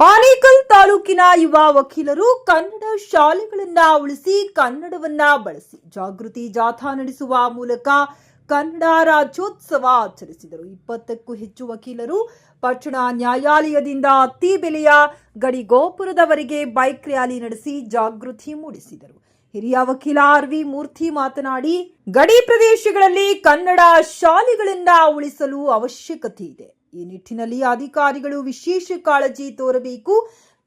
ಆನೇಕಲ್ ತಾಲೂಕಿನ ಯುವ ವಕೀಲರು ಕನ್ನಡ ಶಾಲೆಗಳನ್ನ ಉಳಿಸಿ ಕನ್ನಡವನ್ನ ಬಳಸಿ ಜಾಗೃತಿ ಜಾಥಾ ನಡೆಸುವ ಮೂಲಕ ಕನ್ನಡ ರಾಜ್ಯೋತ್ಸವ ಆಚರಿಸಿದರು. ಇಪ್ಪತ್ತಕ್ಕೂ ಹೆಚ್ಚು ವಕೀಲರು ಪಟ್ಟಣ ನ್ಯಾಯಾಲಯದಿಂದ ಅತ್ತಿ ಬೆಲೆಯ ಗಡಿ ಗೋಪುರದವರೆಗೆ ಬೈಕ್ ರ್ಯಾಲಿ ನಡೆಸಿ ಜಾಗೃತಿ ಮೂಡಿಸಿದರು. ಹಿರಿಯ ವಕೀಲ ಆರ್ ವಿ ಮೂರ್ತಿ ಮಾತನಾಡಿ, ಗಡಿ ಪ್ರದೇಶಗಳಲ್ಲಿ ಕನ್ನಡ ಶಾಲೆಗಳನ್ನ ಉಳಿಸಲು ಅವಶ್ಯಕತೆ ಇದೆ. ಈ ನಿಟ್ಟಿನಲ್ಲಿ ಅಧಿಕಾರಿಗಳು ವಿಶೇಷ ಕಾಳಜಿ ತೋರಬೇಕು.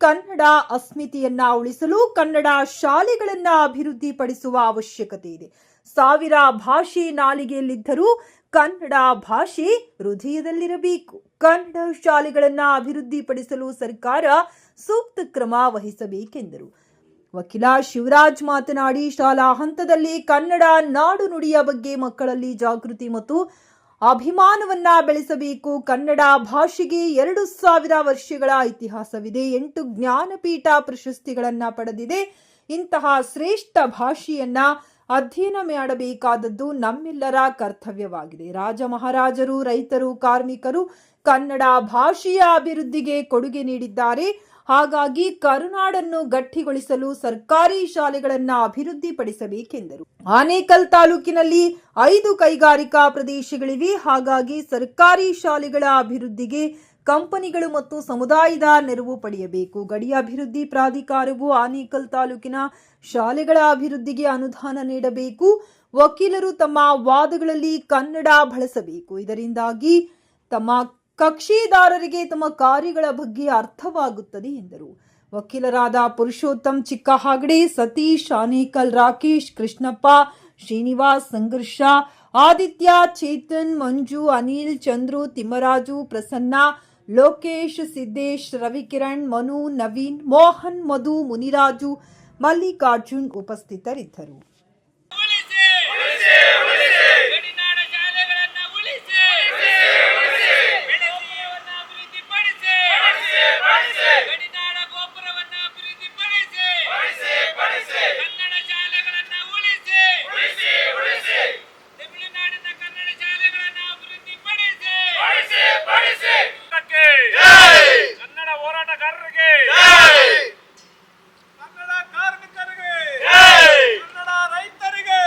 ಕನ್ನಡ ಅಸ್ಮಿತೆಯನ್ನ ಉಳಿಸಲು ಕನ್ನಡ ಶಾಲೆಗಳನ್ನ ಅಭಿವೃದ್ಧಿಪಡಿಸುವ ಅವಶ್ಯಕತೆ ಇದೆ. ಸಾವಿರ ಭಾಷೆ ನಾಲಿಗೆಯಲ್ಲಿದ್ದರೂ ಕನ್ನಡ ಭಾಷೆ ಹೃದಯದಲ್ಲಿರಬೇಕು. ಕನ್ನಡ ಶಾಲೆಗಳನ್ನ ಅಭಿವೃದ್ಧಿಪಡಿಸಲು ಸರ್ಕಾರ ಸೂಕ್ತ ಕ್ರಮ ವಹಿಸಬೇಕೆಂದರು. ವಕೀಲ ಶಿವರಾಜ್ ಮಾತನಾಡಿ, ಶಾಲಾ ಹಂತದಲ್ಲಿ ಕನ್ನಡ ನಾಡು ನುಡಿಯ ಬಗ್ಗೆ ಮಕ್ಕಳಲ್ಲಿ ಜಾಗೃತಿ ಮತ್ತು ಅಭಿಮಾನವನ್ನ ಬೆಳೆಸಬೇಕು. ಕನ್ನಡ ಭಾಷೆಗೆ ಎರಡು ಸಾವಿರ ವರ್ಷಗಳ ಇತಿಹಾಸವಿದೆ. ಎಂಟು ಜ್ಞಾನಪೀಠ ಪ್ರಶಸ್ತಿಗಳನ್ನ ಪಡೆದಿದೆ. ಇಂತಹ ಶ್ರೇಷ್ಠ ಭಾಷೆಯನ್ನ ಅಧ್ಯಯನ ಮಾಡಬೇಕಾದದ್ದು ನಮ್ಮೆಲ್ಲರ ಕರ್ತವ್ಯವಾಗಿದೆ. ರಾಜ ಮಹಾರಾಜರು ರೈತರು, ಕಾರ್ಮಿಕರು ಕನ್ನಡ ಭಾಷೆಯ ಅಭಿವೃದ್ಧಿಗೆ ಕೊಡುಗೆ ನೀಡಿದ್ದಾರೆ. ಹಾಗಾಗಿ ಕರುನಾಡನ್ನು ಗಟ್ಟಿಗೊಳಿಸಲು ಸರ್ಕಾರಿ ಶಾಲೆಗಳನ್ನು ಅಭಿವೃದ್ಧಿಪಡಿಸಬೇಕೆಂದರು. ಆನೇಕಲ್ ತಾಲೂಕಿನಲ್ಲಿ ಐದು ಕೈಗಾರಿಕಾ ಪ್ರದೇಶಗಳಿವೆ. ಹಾಗಾಗಿ ಸರ್ಕಾರಿ ಶಾಲೆಗಳ ಅಭಿವೃದ್ಧಿಗೆ ಕಂಪನಿಗಳು ಮತ್ತು ಸಮುದಾಯದ ನೆರವು ಪಡೆಯಬೇಕು. ಗಡಿ ಅಭಿವೃದ್ಧಿ ಪ್ರಾಧಿಕಾರವು ಆನೇಕಲ್ ತಾಲೂಕಿನ ಶಾಲೆಗಳ ಅಭಿವೃದ್ಧಿಗೆ ಅನುದಾನ ನೀಡಬೇಕು. ವಕೀಲರು ತಮ್ಮ ವಾದಗಳಲ್ಲಿ ಕನ್ನಡ ಬಳಸಬೇಕು. ಇದರಿಂದಾಗಿ ತಮ್ಮ ಕಕ್ಷಿದಾರರಿಗೆ ತಮ್ಮ ಕಾರ್ಯಗಳ ಬಗ್ಗೆ ಅರ್ಥವಾಗುತ್ತದೆ ಎಂದರು. ವಕೀಲರಾದ ಪುರುಷೋತ್ತಮ್ ಚಿಕ್ಕಹಾಗಡೆ, ಸತೀಶ್ ಆನೇಕಲ್, ರಾಕೇಶ್ ಕೃಷ್ಣಪ್ಪ, ಶ್ರೀನಿವಾಸ್ ಸಂಘರ್ಷ, ಆದಿತ್ಯ ಚೇತನ್, ಮಂಜು, ಅನಿಲ್, ಚಂದ್ರು, ತಿಮ್ಮರಾಜು, ಪ್ರಸನ್ನ ಲೋಕೇಶ್ ಸಿದ್ದೇಶ್ ರವಿಕಿರಣ್ ಮನು ನವೀನ್ ಮೋಹನ್ ಮಧು ಮುನಿರಾಜು ಮಲ್ಲಿಕಾರ್ಜುನ್ ಉಪಸ್ಥಿತರಿದ್ದರು ಉಳಿಸಿ ಗಡಿನಾಡ ಶಾಲೆಗಳನ್ನ ಉಳಿಸಿ ಬೆಳಕಿಯವನ್ನ ಅಭಿವೃದ್ಧಿಪಡಿಸಿ ಗಡಿನಾಡ ಗೋಪುರವನ್ನ ಅಭಿವೃದ್ಧಿಪಡಿಸಿ ಕನ್ನಡ ಶಾಲೆಗಳನ್ನ ಉಳಿಸಿ ತಮಿಳುನಾಡಿನ ಕನ್ನಡ ಶಾಲೆಗಳನ್ನ ಅಭಿವೃದ್ಧಿಪಡಿಸಿ ಕನ್ನಡ ಹೋರಾಟಗಾರರಿಗೆ ಕನ್ನಡ ಕಾರ್ಮಿಕರಿಗೆ ಕನ್ನಡ ರೈತರಿಗೆ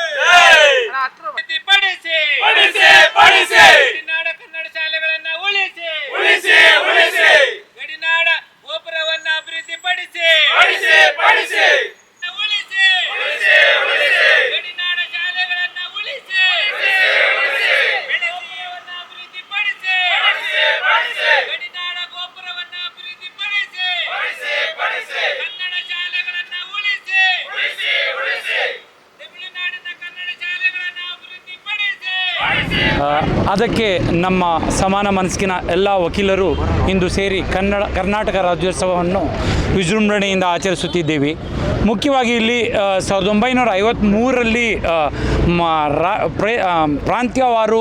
ಅಭಿವೃದ್ಧಿಪಡಿಸಿ ಪಡಿಸಿ ಪಡಿಸಿ ಗಡಿನಾಡ ಕನ್ನಡ ಶಾಲೆಗಳನ್ನ ಉಳಿಸಿ ಉಳಿಸಿ ಉಳಿಸಿ ಗಡಿನಾಡ ಗೋಪುರವನ್ನ ಅಭಿವೃದ್ಧಿಪಡಿಸಿ ಪಡಿಸಿ ಪಡಿಸಿ ಉಳಿಸಿ ಗಡಿನಾಡ ಶಾಲೆಗಳನ್ನ ಉಳಿಸಿ ಬೆಳಕಿಯವನ್ನ ಅಭಿವೃದ್ಧಿಪಡಿಸಿ ಗಡಿನಾಡ ಗೋಪುರವನ್ನ ಅಭಿವೃದ್ಧಿಪಡಿಸಿ ಕನ್ನಡ ಶಾಲೆಗಳನ್ನ ಉಳಿಸಿ ತಮಿಳುನಾಡಿನ ಕನ್ನಡ ಶಾಲೆಗಳನ್ನ ಅಭಿವೃದ್ಧಿಪಡಿಸಿ ಆ, ಅದಕ್ಕೆ ನಮ್ಮ ಸಮಾನ ಮನಸ್ಸಿನ ಎಲ್ಲ ವಕೀಲರು ಇಂದು ಸೇರಿ ಕನ್ನಡ ಕರ್ನಾಟಕ ರಾಜ್ಯೋತ್ಸವವನ್ನು ವಿಜೃಂಭಣೆಯಿಂದ ಆಚರಿಸುತ್ತಿದ್ದೇವೆ. ಮುಖ್ಯವಾಗಿ ಇಲ್ಲಿ ಸಾವಿರದ ಒಂಬೈನೂರ ಐವತ್ತ್ಮೂರರಲ್ಲಿ ಪ್ರಾಂತ್ಯವಾರು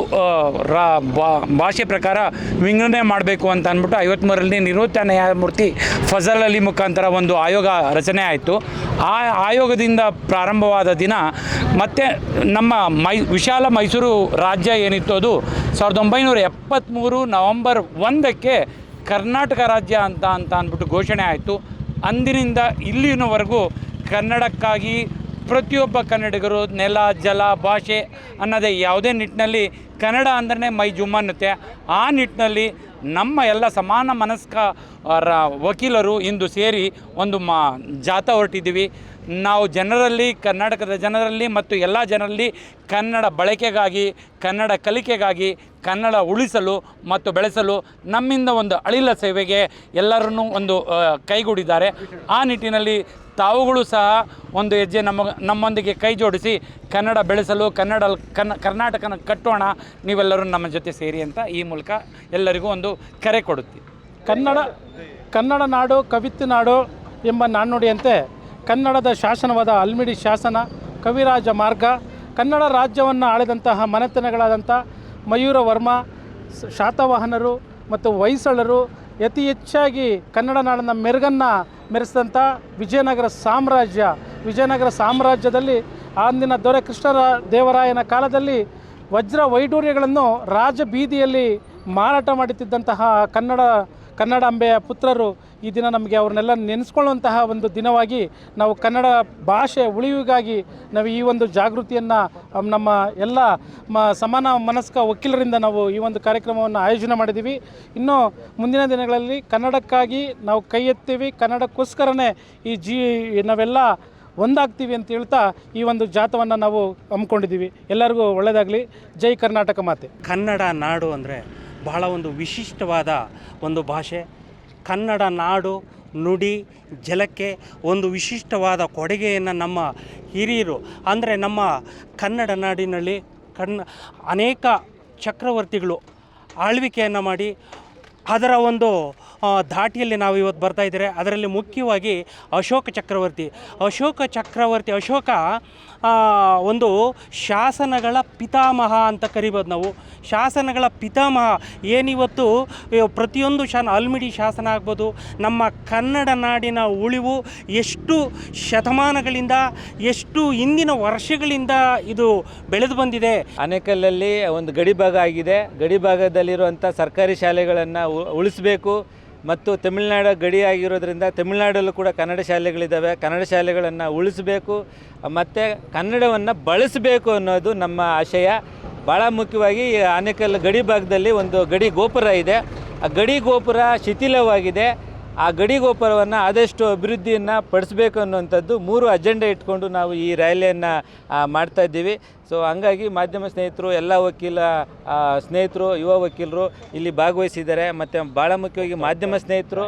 ಭಾಷೆ ಪ್ರಕಾರ ವಿಂಗಡಣೆ ಮಾಡಬೇಕು ಅಂತ ಅಂದ್ಬಿಟ್ಟು ಐವತ್ತ್ಮೂರರಲ್ಲಿ ನಿವೃತ್ತ ನ್ಯಾಯಮೂರ್ತಿ ಫಜಲ್ ಅಲಿ ಮುಖಾಂತರ ಒಂದು ಆಯೋಗ ರಚನೆ ಆಯಿತು. ಆ ಆಯೋಗದಿಂದ ಪ್ರಾರಂಭವಾದ ದಿನ ಮತ್ತು ನಮ್ಮ ಮೈ, ವಿಶಾಲ ಮೈಸೂರು ರಾಜ್ಯ ಏನಿತ್ತು ಅದು ಸಾವಿರದ ಒಂಬೈನೂರ ಎಪ್ಪತ್ತ್ಮೂರು ನವಂಬರ್ ಒಂದಕ್ಕೆ ಕರ್ನಾಟಕ ರಾಜ್ಯ ಅಂತ ಅಂತ ಅಂದ್ಬಿಟ್ಟು ಘೋಷಣೆ ಆಯಿತು. ಅಂದಿನಿಂದ ಇಲ್ಲಿನವರೆಗೂ ಕನ್ನಡಕ್ಕಾಗಿ ಪ್ರತಿಯೊಬ್ಬ ಕನ್ನಡಿಗರು ನೆಲ, ಜಲ, ಭಾಷೆ ಅನ್ನೋದೇ ಯಾವುದೇ ನಿಟ್ಟಿನಲ್ಲಿ ಕನ್ನಡ ಅಂದ್ರೆ ಮೈ ಜುಮ್ ಅನ್ನುತ್ತೆ. ಆ ನಿಟ್ಟಿನಲ್ಲಿ ನಮ್ಮ ಎಲ್ಲ ಸಮಾನ ಮನಸ್ಕ ವಕೀಲರು ಇಂದು ಸೇರಿ ಒಂದು ಮಾ ಜಾಥಾ ಹೊರಟಿದ್ದೀವಿ. ನಾವು ಜನರಲ್ಲಿ, ಕರ್ನಾಟಕದ ಜನರಲ್ಲಿ ಮತ್ತು ಎಲ್ಲ ಜನರಲ್ಲಿ ಕನ್ನಡ ಬಳಕೆಗಾಗಿ, ಕನ್ನಡ ಕಲಿಕೆಗಾಗಿ ಕನ್ನಡ ಉಳಿಸಲು ಮತ್ತು ಬೆಳೆಸಲು ನಮ್ಮಿಂದ ಒಂದು ಅಳಿಲ ಸೇವೆಗೆ ಎಲ್ಲರನ್ನೂ ಒಂದು ಕೈಗೂಡಿದ್ದಾರೆ. ಆ ನಿಟ್ಟಿನಲ್ಲಿ ತಾವುಗಳು ಸಹ ಒಂದು ಹೆಜ್ಜೆ ನಮ್ಮ ನಮ್ಮೊಂದಿಗೆ ಕೈ ಜೋಡಿಸಿ ಕನ್ನಡ ಬೆಳೆಸಲು, ಕನ್ನಡ ಕನ್ನ ಕರ್ನಾಟಕನ ಕಟ್ಟೋಣ, ನೀವೆಲ್ಲರೂ ನಮ್ಮ ಜೊತೆ ಸೇರಿ ಅಂತ ಈ ಮೂಲಕ ಎಲ್ಲರಿಗೂ ಒಂದು ಕರೆ ಕೊಡುತ್ತೆ. ಕನ್ನಡ ಕನ್ನಡ ನಾಡು, ಕವಿತ್ತು ನಾಡು ಎಂಬ ನಾಣ್ಣುಡಿಯಂತೆ ಕನ್ನಡದ ಶಾಸನವಾದ ಅಲ್ಮಿಡಿ ಶಾಸನ, ಕವಿರಾಜ ಮಾರ್ಗ, ಕನ್ನಡ ರಾಜ್ಯವನ್ನು ಆಳಿದಂತಹ ಮನೆತನಗಳಾದಂಥ ಮಯೂರ ವರ್ಮ ಶಾತವಾಹನರು ಮತ್ತು ಹೊಯ್ಸಳರು ಅತಿ ಹೆಚ್ಚಾಗಿ ಕನ್ನಡ ನಾಡಿನ ಮೆರುಗನ್ನು ಮೆರೆಸಿದಂಥ ವಿಜಯನಗರ ಸಾಮ್ರಾಜ್ಯ, ವಿಜಯನಗರ ಸಾಮ್ರಾಜ್ಯದಲ್ಲಿ ಅಂದಿನ ದೊರೆ ಕೃಷ್ಣ ದೇವರಾಯನ ಕಾಲದಲ್ಲಿ ವಜ್ರ ವೈಡೂರ್ಯಗಳನ್ನು ರಾಜಬೀದಿಯಲ್ಲಿ ಮಾರಾಟ ಮಾಡುತ್ತಿದ್ದಂತಹ ಕನ್ನಡ ಕನ್ನಡಾಂಬೆಯ ಪುತ್ರರು ಈ ದಿನ ನಮಗೆ ಅವ್ರನ್ನೆಲ್ಲ ನೆನೆಸ್ಕೊಳ್ಳುವಂತಹ ಒಂದು ದಿನವಾಗಿ ನಾವು ಕನ್ನಡ ಭಾಷೆ ಉಳಿವಿಗಾಗಿ ನಾವು ಈ ಒಂದು ಜಾಗೃತಿಯನ್ನು ನಮ್ಮ ಎಲ್ಲ ಮ, ಸಮಾನ ಮನಸ್ಕ ವಕೀಲರಿಂದ ನಾವು ಈ ಒಂದು ಕಾರ್ಯಕ್ರಮವನ್ನು ಆಯೋಜನೆ ಮಾಡಿದ್ದೀವಿ. ಇನ್ನು ಮುಂದಿನ ದಿನಗಳಲ್ಲಿ ಕನ್ನಡಕ್ಕಾಗಿ ನಾವು ಕೈ ಎತ್ತೀವಿ. ಕನ್ನಡಕ್ಕೋಸ್ಕರನೇ ಈ ಜೀ, ನಾವೆಲ್ಲ ಒಂದಾಗ್ತೀವಿ ಅಂತ ಹೇಳ್ತಾ ಈ ಒಂದು ಜಾತವನ್ನು ನಾವು ಹಮ್ಮಿಕೊಂಡಿದ್ದೀವಿ. ಎಲ್ಲರಿಗೂ ಒಳ್ಳೆಯದಾಗಲಿ ಜೈ ಕರ್ನಾಟಕ ಮಾತೆ. ಕನ್ನಡ ನಾಡು ಅಂದರೆ ಬಹಳ ಒಂದು ವಿಶಿಷ್ಟವಾದ ಒಂದು ಭಾಷೆ. ಕನ್ನಡ ನಾಡು, ನುಡಿ, ಜಲಕ್ಕೆ ಒಂದು ವಿಶಿಷ್ಟವಾದ ಕೊಡುಗೆಯನ್ನು ನಮ್ಮ ಹಿರಿಯರು, ಅಂದರೆ ನಮ್ಮ ಕನ್ನಡ ನಾಡಿನಲ್ಲಿ ಕಣ್ಣ ಅನೇಕ ಚಕ್ರವರ್ತಿಗಳು ಆಳ್ವಿಕೆಯನ್ನು ಮಾಡಿ ಅದರ ಒಂದು ಧಾಟಿಯಲ್ಲಿ ನಾವು ಇವತ್ತು ಬರ್ತಾ ಇದ್ದಾರೆ. ಅದರಲ್ಲಿ ಮುಖ್ಯವಾಗಿ ಅಶೋಕ ಚಕ್ರವರ್ತಿ. ಅಶೋಕ ಚಕ್ರವರ್ತಿ, ಅಶೋಕ ಒಂದು ಶಾಸನಗಳ ಪಿತಾಮಹ ಅಂತ ಕರಿಬೋದು ನಾವು. ಶಾಸನಗಳ ಪಿತಾಮಹ. ಏನಿವತ್ತು ಪ್ರತಿಯೊಂದು ಶಾನ, ಅಲ್ಮಿಡಿ ಶಾಸನ ಆಗ್ಬೋದು, ನಮ್ಮ ಕನ್ನಡ ನಾಡಿನ ಉಳಿವು ಎಷ್ಟು ಶತಮಾನಗಳಿಂದ, ಎಷ್ಟು ಇಂದಿನ ವರ್ಷಗಳಿಂದ ಇದು ಬೆಳೆದು ಬಂದಿದೆ. ಅನೇಕಲ್ಲಲ್ಲಿ ಒಂದು ಗಡಿಭಾಗ ಆಗಿದೆ. ಗಡಿಭಾಗದಲ್ಲಿರುವಂಥ ಸರ್ಕಾರಿ ಶಾಲೆಗಳನ್ನು ಉಳಿಸಬೇಕು. ಮತ್ತು ತಮಿಳುನಾಡು ಗಡಿ ಆಗಿರೋದ್ರಿಂದ ತಮಿಳುನಾಡಲ್ಲೂ ಕೂಡ ಕನ್ನಡ ಶಾಲೆಗಳಿದ್ದಾವೆ. ಕನ್ನಡ ಶಾಲೆಗಳನ್ನು ಉಳಿಸಬೇಕು, ಮತ್ತು ಕನ್ನಡವನ್ನು ಬಳಸಬೇಕು ಅನ್ನೋದು ನಮ್ಮ ಆಶಯ. ಭಾಳ ಮುಖ್ಯವಾಗಿ ಆನೇಕಲ್ ಗಡಿ ಭಾಗದಲ್ಲಿ ಒಂದು ಗಡಿ ಗೋಪುರ ಇದೆ. ಆ ಗಡಿ ಗೋಪುರ ಶಿಥಿಲವಾಗಿದೆ. ಆ ಗಡಿ ಗೋಪುರವನ್ನು ಆದಷ್ಟು ಅಭಿವೃದ್ಧಿಯನ್ನು ಪಡಿಸ್ಬೇಕು ಅನ್ನುವಂಥದ್ದು ಮೂರು ಅಜೆಂಡಾ ಇಟ್ಕೊಂಡು ನಾವು ಈ ರ್ಯಾಲಿಯನ್ನು ಮಾಡ್ತಾ ಇದ್ದೀವಿ. ಸೊ ಹಂಗಾಗಿ ಮಾಧ್ಯಮ ಸ್ನೇಹಿತರು, ಎಲ್ಲ ವಕೀಲ ಸ್ನೇಹಿತರು, ಯುವ ವಕೀಲರು ಇಲ್ಲಿ ಭಾಗವಹಿಸಿದ್ದಾರೆ. ಮತ್ತು ಭಾಳ ಮುಖ್ಯವಾಗಿ ಮಾಧ್ಯಮ ಸ್ನೇಹಿತರು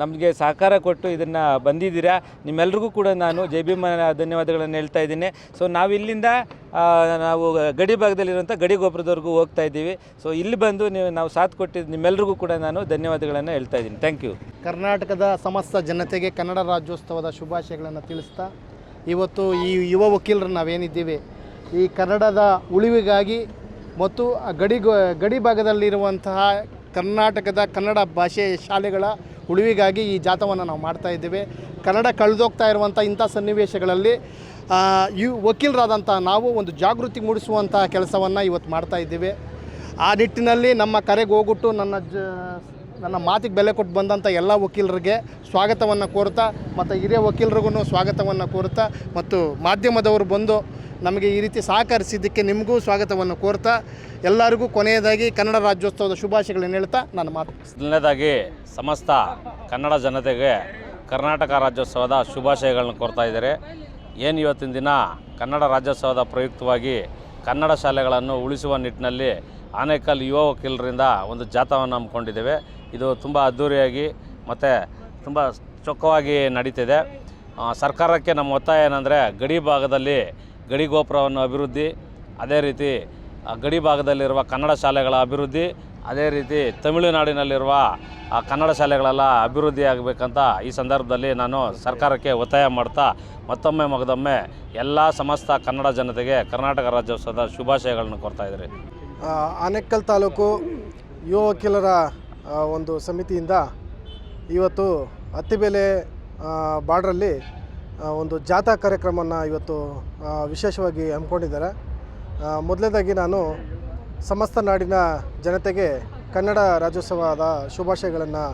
ನಮಗೆ ಸಹಕಾರ ಕೊಟ್ಟು ಇದನ್ನು ಬಂದಿದ್ದೀರಾ? ನಿಮ್ಮೆಲ್ರಿಗೂ ಕೂಡ ನಾನು ಜೈ ಭೀಮ ಧನ್ಯವಾದಗಳನ್ನು ಹೇಳ್ತಾ ಇದ್ದೀನಿ. ಸೊ ನಾವು ಇಲ್ಲಿಂದ ನಾವು ಗಡಿ ಭಾಗದಲ್ಲಿರುವಂಥ ಗಡಿ ಗೋಪುರದವರೆಗೂ ಹೋಗ್ತಾ ಇದ್ದೀವಿ. ಸೊ ಇಲ್ಲಿ ಬಂದು ನೀವು, ನಾವು ಸಾಥ್ ಕೊಟ್ಟಿದ್ದು ನಿಮ್ಮೆಲ್ರಿಗೂ ಕೂಡ ನಾನು ಧನ್ಯವಾದಗಳನ್ನು ಹೇಳ್ತಾ ಇದ್ದೀನಿ. ಥ್ಯಾಂಕ್ ಯು ಕರ್ನಾಟಕದ ಸಮಸ್ತ ಜನತೆಗೆ ಕನ್ನಡ ರಾಜ್ಯೋತ್ಸವದ ಶುಭಾಶಯಗಳನ್ನು ತಿಳಿಸ್ತಾ, ಇವತ್ತು ಈ ಯುವ ವಕೀಲರು ನಾವೇನಿದ್ದೀವಿ, ಈ ಕನ್ನಡದ ಉಳಿವಿಗಾಗಿ ಮತ್ತು ಗಡಿ ಗಡಿ ಭಾಗದಲ್ಲಿರುವಂತಹ ಕರ್ನಾಟಕದ ಕನ್ನಡ ಭಾಷೆ ಶಾಲೆಗಳ ಉಳಿವಿಗಾಗಿ ಈ ಜಾಥವನ್ನು ನಾವು ಮಾಡ್ತಾ ಇದ್ದೇವೆ. ಕನ್ನಡ ಕಳೆದೋಗ್ತಾ ಇರುವಂಥ ಇಂಥ ಸನ್ನಿವೇಶಗಳಲ್ಲಿ ಯು, ವಕೀಲರಾದಂಥ ನಾವು ಒಂದು ಜಾಗೃತಿ ಮೂಡಿಸುವಂಥ ಕೆಲಸವನ್ನು ಇವತ್ತು ಮಾಡ್ತಾ ಇದ್ದೇವೆ. ಆ ನಿಟ್ಟಿನಲ್ಲಿ ನಮ್ಮ ಕರೆಗೆ ಹೋಗ್ಬಿಟ್ಟು ನನ್ನ ಜ, ನನ್ನ ಮಾತಿಗೆ ಬೆಲೆ ಕೊಟ್ಟು ಬಂದಂಥ ಎಲ್ಲ ವಕೀಲರಿಗೆ ಸ್ವಾಗತವನ್ನು ಕೋರ್ತಾ ಮತ್ತು ಹಿರಿಯ ವಕೀಲರಿಗೂ ಸ್ವಾಗತವನ್ನು ಕೋರ್ತಾ ಮತ್ತು ಮಾಧ್ಯಮದವರು ಬಂದು ನಮಗೆ ಈ ರೀತಿ ಸಹಕರಿಸಿದ್ದಕ್ಕೆ ನಿಮಗೂ ಸ್ವಾಗತವನ್ನು ಕೋರ್ತಾ ಎಲ್ಲರಿಗೂ ಕೊನೆಯದಾಗಿ ಕನ್ನಡ ರಾಜ್ಯೋತ್ಸವದ ಶುಭಾಶಯಗಳನ್ನು ಹೇಳ್ತಾ ನಾನು ಮಾತು ಮೊದಲನೇದಾಗಿ ಸಮಸ್ತ ಕನ್ನಡ ಜನತೆಗೆ ಕರ್ನಾಟಕ ರಾಜ್ಯೋತ್ಸವದ ಶುಭಾಶಯಗಳನ್ನು ಕೋರ್ತಾ ಇದ್ದಾರೆ. ಏನು ಇವತ್ತಿನ ದಿನ ಕನ್ನಡ ರಾಜ್ಯೋತ್ಸವದ ಪ್ರಯುಕ್ತವಾಗಿ ಕನ್ನಡ ಶಾಲೆಗಳನ್ನು ಉಳಿಸುವ ನಿಟ್ಟಿನಲ್ಲಿ ಆನೇಕಲ್ ಯುವ ವಕೀಲರಿಂದ ಒಂದು ಜಾಥಾವನ್ನು ಹಮ್ಮಿಕೊಂಡಿದ್ದೇವೆ. ಇದು ತುಂಬ ಅದ್ಧೂರಿಯಾಗಿ ಮತ್ತು ತುಂಬ ಚೊಕ್ಕವಾಗಿ ನಡೀತಿದೆ. ಸರ್ಕಾರಕ್ಕೆ ನಮ್ಮ ಒತ್ತಾಯ ಏನಂದರೆ ಗಡಿ ಭಾಗದಲ್ಲಿ ಗಡಿ ಗೋಪುರವನ್ನು ಅಭಿವೃದ್ಧಿ, ಅದೇ ರೀತಿ ಗಡಿ ಭಾಗದಲ್ಲಿರುವ ಕನ್ನಡ ಶಾಲೆಗಳ ಅಭಿವೃದ್ಧಿ, ಅದೇ ರೀತಿ ತಮಿಳುನಾಡಿನಲ್ಲಿರುವ ಕನ್ನಡ ಶಾಲೆಗಳೆಲ್ಲ ಅಭಿವೃದ್ಧಿಯಾಗಬೇಕಂತ ಈ ಸಂದರ್ಭದಲ್ಲಿ ನಾನು ಸರ್ಕಾರಕ್ಕೆ ಒತ್ತಾಯ ಮಾಡ್ತಾ, ಮತ್ತೊಮ್ಮೆ ಮಗದೊಮ್ಮೆ ಎಲ್ಲ ಸಮಸ್ತ ಕನ್ನಡ ಜನತೆಗೆ ಕರ್ನಾಟಕ ರಾಜ್ಯೋತ್ಸವದ ಶುಭಾಶಯಗಳನ್ನು ಕೋರ್ತಾ ಇದ್ದೀರಿ ಆನೆಕಲ್ ತಾಲೂಕು ಯುವ ವಕೀಲರ ಒಂದು ಸಮಿತಿಯಿಂದ ಇವತ್ತು ಅತ್ತಿಬೆಲೆ ಬಾರ್ಡ್ರಲ್ಲಿ ಒಂದು ಜಾಥಾ ಕಾರ್ಯಕ್ರಮನ ಇವತ್ತು ವಿಶೇಷವಾಗಿ ಹಮ್ಮಿಕೊಂಡಿದ್ದಾರೆ. ಮೊದಲನೇದಾಗಿ ನಾನು ಸಮಸ್ತ ನಾಡಿನ ಜನತೆಗೆ ಕನ್ನಡ ರಾಜ್ಯೋತ್ಸವದ ಶುಭಾಶಯಗಳನ್ನು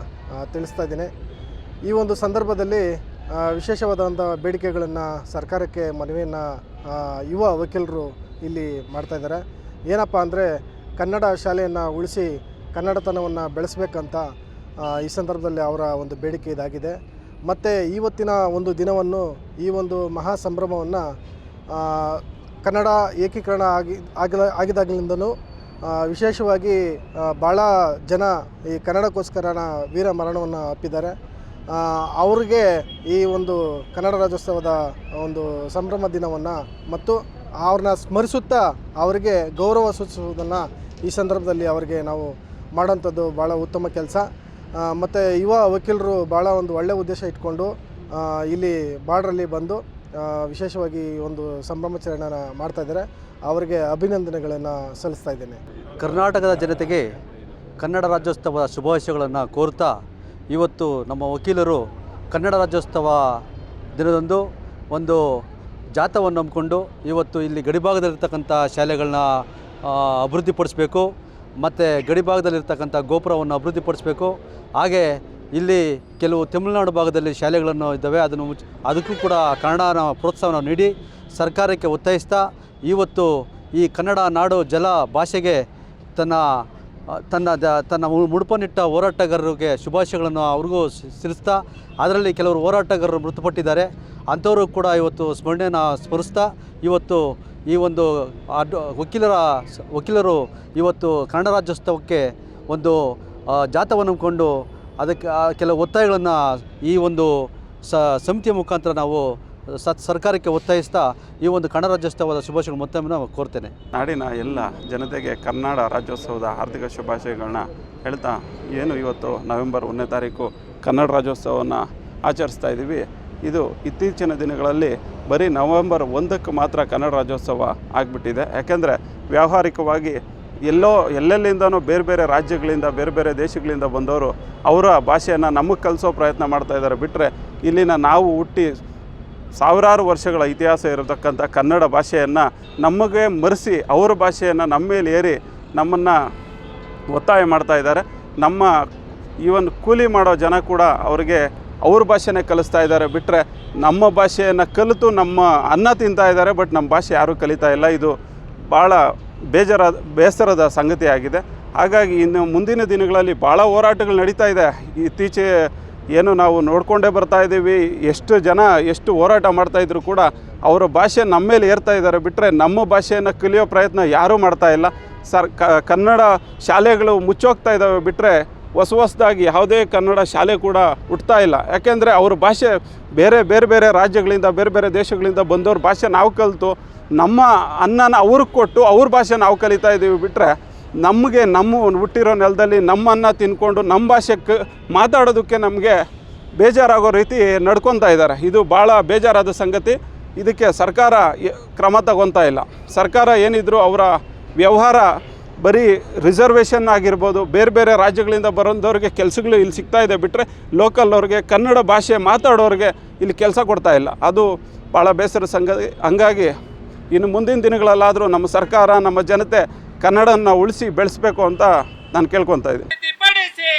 ತಿಳಿಸ್ತಾ ಇದ್ದೀನಿ. ಈ ಒಂದು ಸಂದರ್ಭದಲ್ಲಿ ವಿಶೇಷವಾದಂಥ ಬೇಡಿಕೆಗಳನ್ನು ಸರ್ಕಾರಕ್ಕೆ, ಮನವಿಯನ್ನು ಯುವ ವಕೀಲರು ಇಲ್ಲಿ ಮಾಡ್ತಾಯಿದ್ದಾರೆ ಏನಪ್ಪ ಅಂದರೆ, ಕನ್ನಡ ಶಾಲೆಯನ್ನು ಉಳಿಸಿ ಕನ್ನಡತನವನ್ನು ಬೆಳೆಸಬೇಕಂತ ಈ ಸಂದರ್ಭದಲ್ಲಿ ಅವರ ಒಂದು ಬೇಡಿಕೆ ಇದಾಗಿದೆ. ಮತ್ತು ಇವತ್ತಿನ ಒಂದು ದಿನವನ್ನು ಈ ಒಂದು ಮಹಾ ಸಂಭ್ರಮವನ್ನು ಕನ್ನಡ ಏಕೀಕರಣ ಆಗಿ, ಆಗಿದ ಆಗಿದಾಗಲಿಂದನೂ ವಿಶೇಷವಾಗಿ ಭಾಳ ಜನ ಈ ಕನ್ನಡಕ್ಕೋಸ್ಕರನ ವೀರ ಮರಣವನ್ನು ಅಪ್ಪಿದ್ದಾರೆ. ಅವ್ರಿಗೆ ಈ ಒಂದು ಕನ್ನಡ ರಾಜ್ಯೋತ್ಸವದ ಒಂದು ಸಂಭ್ರಮ ದಿನವನ್ನು ಮತ್ತು ಅವ್ರನ್ನ ಸ್ಮರಿಸುತ್ತಾ ಅವರಿಗೆ ಗೌರವ ಸೂಚಿಸುವುದನ್ನು ಈ ಸಂದರ್ಭದಲ್ಲಿ ಅವರಿಗೆ ನಾವು ಮಾಡೋಂಥದ್ದು ಭಾಳ ಉತ್ತಮ ಕೆಲಸ. ಮತ್ತು ಯುವ ವಕೀಲರು ಭಾಳ ಒಂದು ಒಳ್ಳೆಯ ಉದ್ದೇಶ ಇಟ್ಕೊಂಡು ಇಲ್ಲಿ ಬಾರ್ಡ್ರಲ್ಲಿ ಬಂದು ವಿಶೇಷವಾಗಿ ಒಂದು ಒಂದು ಮಾಡ್ತಾ ಇದ್ದಾರೆ. ಅವರಿಗೆ ಅಭಿನಂದನೆಗಳನ್ನು ಸಲ್ಲಿಸ್ತಾ ಇದ್ದೇನೆ. ಕರ್ನಾಟಕದ ಜನತೆಗೆ ಕನ್ನಡ ರಾಜ್ಯೋತ್ಸವದ ಶುಭಾಶಯಗಳನ್ನು ಕೋರ್ತಾ ಇವತ್ತು ನಮ್ಮ ವಕೀಲರು ಕನ್ನಡ ರಾಜ್ಯೋತ್ಸವ ದಿನದಂದು ಒಂದು ಜಾಥವನ್ನು ಹಮ್ಮಿಕೊಂಡು ಇವತ್ತು ಇಲ್ಲಿ ಗಡಿಭಾಗದಲ್ಲಿರ್ತಕ್ಕಂಥ ಶಾಲೆಗಳನ್ನ ಅಭಿವೃದ್ಧಿಪಡಿಸಬೇಕು. ಮತ್ತು ಗಡಿಭಾಗದಲ್ಲಿರ್ತಕ್ಕಂಥ ಗೋಪುರವನ್ನು ಅಭಿವೃದ್ಧಿಪಡಿಸಬೇಕು. ಹಾಗೆ ಇಲ್ಲಿ ಕೆಲವು ತಮಿಳುನಾಡು ಭಾಗದಲ್ಲಿ ಶಾಲೆಗಳನ್ನು ಇದ್ದಾವೆ. ಅದನ್ನು ಅದಕ್ಕೂ ಕೂಡ ಕನ್ನಡನ ಪ್ರೋತ್ಸಾಹವನ್ನು ನೀಡಿ, ಸರ್ಕಾರಕ್ಕೆ ಒತ್ತಾಯಿಸ್ತಾ, ಇವತ್ತು ಈ ಕನ್ನಡ ನಾಡು ಜಲ ಭಾಷೆಗೆ ತನ್ನ ತನ್ನ ತನ್ನ ಮುಡುಪನಿಟ್ಟ ಹೋರಾಟಗಾರರಿಗೆ ಶುಭಾಶಯಗಳನ್ನು ಅವ್ರಿಗೂ ಸಿರಿಸ್ತಾ ಅದರಲ್ಲಿ ಕೆಲವರು ಹೋರಾಟಗಾರರು ಮೃತಪಟ್ಟಿದ್ದಾರೆ. ಅಂಥವರು ಕೂಡ ಇವತ್ತು ಸ್ಮರಣೆಯನ್ನು ಸ್ಮರಿಸ್ತಾ, ಇವತ್ತು ಈ ಒಂದು ವಕೀಲರ ವಕೀಲರು ಇವತ್ತು ಕನ್ನಡ ರಾಜ್ಯೋತ್ಸವಕ್ಕೆ ಒಂದು ಜಾತವನ್ನು ಹಮ್ಮಿಕೊಂಡು ಅದಕ್ಕೆ ಕೆಲವು ಒತ್ತಾಯಗಳನ್ನು ಈ ಒಂದು ಸಮಿತಿಯ ಮುಖಾಂತರ ನಾವು ಸ ಸರ್ಕಾರಕ್ಕೆ ಒತ್ತಾಯಿಸ್ತಾ ಈ ಒಂದು ಕನ್ನಡ ರಾಜ್ಯೋತ್ಸವದ ಶುಭಾಶಯಗಳು ಮತ್ತೊಮ್ಮೆ ನಾವು ಕೋರ್ತೇನೆ. ನಾಡಿನ ಎಲ್ಲ ಜನತೆಗೆ ಕನ್ನಡ ರಾಜ್ಯೋತ್ಸವದ ಹಾರ್ದಿಕ ಶುಭಾಶಯಗಳನ್ನ ಹೇಳ್ತಾ ಏನು ಇವತ್ತು ನವೆಂಬರ್ ಒಂದನೇ ತಾರೀಕು ಕನ್ನಡ ರಾಜ್ಯೋತ್ಸವವನ್ನು ಆಚರಿಸ್ತಾ ಇದ್ದೀವಿ. ಇದು ಇತ್ತೀಚಿನ ದಿನಗಳಲ್ಲಿ ಬರೀ ನವೆಂಬರ್ ಒಂದಕ್ಕೆ ಮಾತ್ರ ಕನ್ನಡ ರಾಜ್ಯೋತ್ಸವ ಆಗಿಬಿಟ್ಟಿದೆ. ಯಾಕೆಂದರೆ ವ್ಯಾವಹಾರಿಕವಾಗಿ ಎಲ್ಲೋ ಎಲ್ಲೆಲ್ಲಿಂದನೋ ಬೇರೆ ಬೇರೆ ರಾಜ್ಯಗಳಿಂದ, ಬೇರೆ ಬೇರೆ ದೇಶಗಳಿಂದ ಬಂದವರು ಅವರ ಭಾಷೆಯನ್ನು ನಮಗೆ ಕಲಿಸೋ ಪ್ರಯತ್ನ ಮಾಡ್ತಾ ಇದ್ದಾರೆ. ಬಿಟ್ಟರೆ ಇಲ್ಲಿನ ನಾವು ಹುಟ್ಟಿ ಸಾವಿರಾರು ವರ್ಷಗಳ ಇತಿಹಾಸ ಇರತಕ್ಕಂಥ ಕನ್ನಡ ಭಾಷೆಯನ್ನು ನಮಗೆ ಮರೆಸಿ ಅವರ ಭಾಷೆಯನ್ನು ನಮ್ಮ ಮೇಲೆ ಏರಿ ನಮ್ಮನ್ನು ಒತ್ತಾಯ ಮಾಡ್ತಾ ಇದ್ದಾರೆ. ನಮ್ಮ ಈವನ್ ಕೂಲಿ ಮಾಡೋ ಜನ ಕೂಡ ಅವರಿಗೆ ಅವ್ರ ಭಾಷೆನೇ ಕಲಿಸ್ತಾ ಇದ್ದಾರೆ. ಬಿಟ್ಟರೆ ನಮ್ಮ ಭಾಷೆಯನ್ನು ಕಲಿತು ನಮ್ಮ ಅನ್ನ ತಿಂತಾ ಇದ್ದಾರೆ, ಬಟ್ ನಮ್ಮ ಭಾಷೆ ಯಾರೂ ಕಲಿತಾ ಇಲ್ಲ. ಇದು ಭಾಳ ಬೇಜಾರಾದ ಬೇಸರದ ಸಂಗತಿಯಾಗಿದೆ. ಹಾಗಾಗಿ ಇನ್ನು ಮುಂದಿನ ದಿನಗಳಲ್ಲಿ ಭಾಳ ಹೋರಾಟಗಳು ನಡೀತಾ ಇದೆ. ಇತ್ತೀಚೆ ಏನು ನಾವು ನೋಡಿಕೊಂಡೇ ಬರ್ತಾ ಇದ್ದೀವಿ. ಎಷ್ಟು ಜನ ಎಷ್ಟು ಹೋರಾಟ ಮಾಡ್ತಾಯಿದ್ರು ಕೂಡ ಅವರ ಭಾಷೆ ನಮ್ಮ ಮೇಲೆ ಏರ್ತಾ ಇದ್ದಾರೆ. ಬಿಟ್ಟರೆ ನಮ್ಮ ಭಾಷೆಯನ್ನು ಕಲಿಯೋ ಪ್ರಯತ್ನ ಯಾರೂ ಮಾಡ್ತಾ ಇಲ್ಲ. ಸರ್ ಕನ್ನಡ ಶಾಲೆಗಳು ಮುಚ್ಚೋಗ್ತಾ ಇದ್ದಾವೆ. ಬಿಟ್ಟರೆ ಹೊಸ ಹೊಸದಾಗಿ ಯಾವುದೇ ಕನ್ನಡ ಶಾಲೆ ಕೂಡ ಹುಟ್ತಾ ಇಲ್ಲ. ಯಾಕೆಂದರೆ ಅವ್ರ ಭಾಷೆ ಬೇರೆ ಬೇರೆ ಬೇರೆ ರಾಜ್ಯಗಳಿಂದ, ಬೇರೆ ಬೇರೆ ದೇಶಗಳಿಂದ ಬಂದವ್ರ ಭಾಷೆ ನಾವು ಕಲಿತು ನಮ್ಮ ಅನ್ನನ ಅವ್ರಿಗೆ ಕೊಟ್ಟು ಅವ್ರ ಭಾಷೆ ನಾವು ಕಲಿತಾ ಇದ್ದೀವಿ. ಬಿಟ್ಟರೆ ನಮಗೆ ನಮ್ಮ ಹುಟ್ಟಿರೋ ನೆಲದಲ್ಲಿ ನಮ್ಮನ್ನು ತಿನ್ಕೊಂಡು ನಮ್ಮ ಭಾಷೆ ಕ ಮಾತಾಡೋದಕ್ಕೆ ನಮಗೆ ಬೇಜಾರಾಗೋ ರೀತಿ ನಡ್ಕೊತಾ ಇದ್ದಾರೆ. ಇದು ಭಾಳ ಬೇಜಾರಾದ ಸಂಗತಿ. ಇದಕ್ಕೆ ಸರ್ಕಾರ ಕ್ರಮ ತಗೊತಾ ಇಲ್ಲ. ಸರ್ಕಾರ ಏನಿದ್ರು ಅವರ ವ್ಯವಹಾರ ಬರೀ ರಿಸರ್ವೇಷನ್ ಆಗಿರ್ಬೋದು, ಬೇರೆ ಬೇರೆ ರಾಜ್ಯಗಳಿಂದ ಬರೋದವ್ರಿಗೆ ಕೆಲಸಗಳು ಇಲ್ಲಿ ಸಿಗ್ತಾ ಇದೆ ಬಿಟ್ಟರೆ ಲೋಕಲ್ ಅವ್ರಿಗೆ, ಕನ್ನಡ ಭಾಷೆ ಮಾತಾಡೋರಿಗೆ ಇಲ್ಲಿ ಕೆಲಸ ಕೊಡ್ತಾ ಇಲ್ಲ. ಅದು ಭಾಳ ಬೇಸರ ಸಂಗತಿ. ಹಂಗಾಗಿ ಇನ್ನು ಮುಂದಿನ ದಿನಗಳಲ್ಲಾದರೂ ನಮ್ಮ ಸರ್ಕಾರ, ನಮ್ಮ ಜನತೆ ಕನ್ನಡನ ಉಳಿಸಿ ಬೆಳೆಸಬೇಕು ಅಂತ ನಾನು ಕೇಳ್ಕೊತಾ ಇದ್ದೀನಿ. ಅಭಿವೃದ್ಧಿಪಡಿಸಿ.